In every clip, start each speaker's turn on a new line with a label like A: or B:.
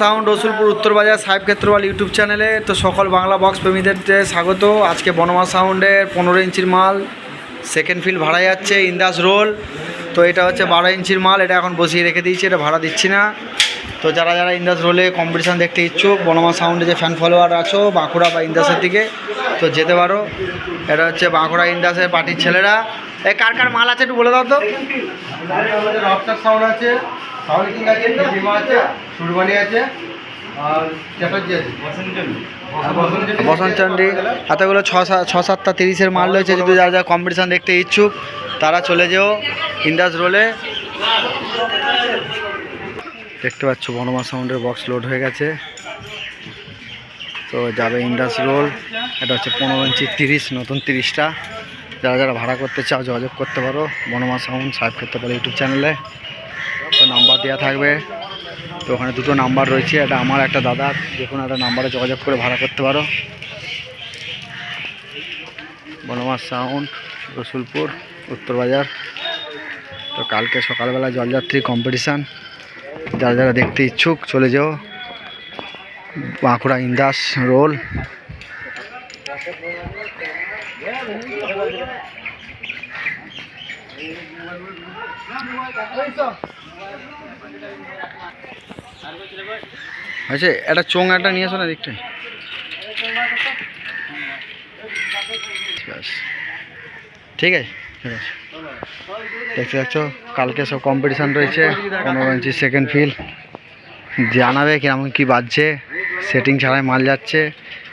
A: Sound Rasulpur উত্তরবাজার সাহেব Kshetrapal YouTube চ্যানেলে। তো সকল বাংলা বক্স প্রেমীদের স্বাগত। আজকে বনমা সাউন্ডের পনেরো ইঞ্চির মাল সেকেন্ড ফিল ভাড়া যাচ্ছে, ইন্দাস রোল তো এটা হচ্ছে বারো ইঞ্চির মাল, এটা এখন বসিয়ে রেখে দিয়েছি, এটা ভাড়া দিচ্ছি না। তো যারা যারা ইন্দাস রোলে কম্পিটিশান দেখতে ইচ্ছুক, বনমা সাউন্ডে যে ফ্যান ফলোয়ার আছো, বাঁকুড়া বা ইন্দাসের দিকে, তো যেতে পারো। এটা হচ্ছে বাঁকুড়া ইন্দাসের পার্টির ছেলেরা। এই কার কার মাল আছে একটু বলে দাও তো। রকস্টার সাউন্ড আছে। সাউন্ড কিং আছে। সুরবানি এতগুলো ছ ছ সাতটা তিরিশের মাল রয়েছে, যদি যারা যারা কম্পিটিশান দেখতে ইচ্ছুক, তারা চলে যেও ইন্দাস রোলে দেখতে পাচ্ছ, বনমা সাউন্ডের বক্স লোড হয়ে গেছে। তো যাবে ইন্দাস রোল এটা হচ্ছে পনেরো ইঞ্চি তিরিশ, নতুন তিরিশটা। যারা যারা ভাড়া করতে চাও, যোগাযোগ করতে পারো। বনমা সাউন্ড সাহেব করতে পারো ইউটিউব চ্যানেলে তো নাম্বার দেওয়া থাকবে। তো ওখানে দুটো নাম্বার রয়েছে এটা আমার, একটা দাদার। যে কোনো একটা নাম্বারে যোগাযোগ করে ভাড়া করতে পারো। বনমাস সাউন্ড, রসুলপুর, উত্তরবাজার। তো কালকে সকালবেলা জলযাত্রী কম্পিটিশান যারা যারা দেখতে ইচ্ছুক, চলে যাও। বাঁকুড়া ইন্দাস রোল। আচ্ছা একটা চোং একটা নিয়ে আসো না ব্যাস। ঠিক আছে ঠিক আছে। দেখতে পাচ্ছ, কালকে সব কম্পিটিশান রয়েছে, পনেরো ইঞ্চি সেকেন্ড ফিল জানাবে কেমন কি বাজছে সেটিং ছাড়াই মাল যাচ্ছে,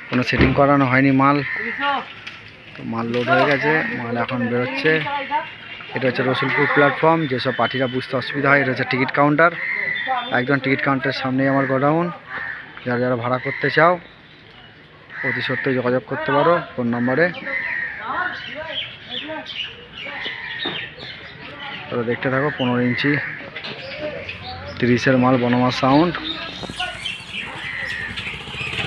A: কোনো সেটিং করানো হয়নি মাল। তো মাল লোড হয়ে গেছে, মাল এখন বেরোচ্ছে। এটা হচ্ছে রসুলপুর প্ল্যাটফর্ম যেসব পার্টিরা বুঝতে অসুবিধা হয়, এটা হচ্ছে টিকিট কাউন্টার একদম টিকিট কাউন্টারের সামনেই আমার গোডাউন যারা যারা ভাড়া করতে চাও, অতি সত্ত্বেও যোগাযোগ করতে পারো ফোন নম্বরে দেখতে থাকো, পনেরো ইঞ্চি তিরিশের মাল বনমা সাউন্ড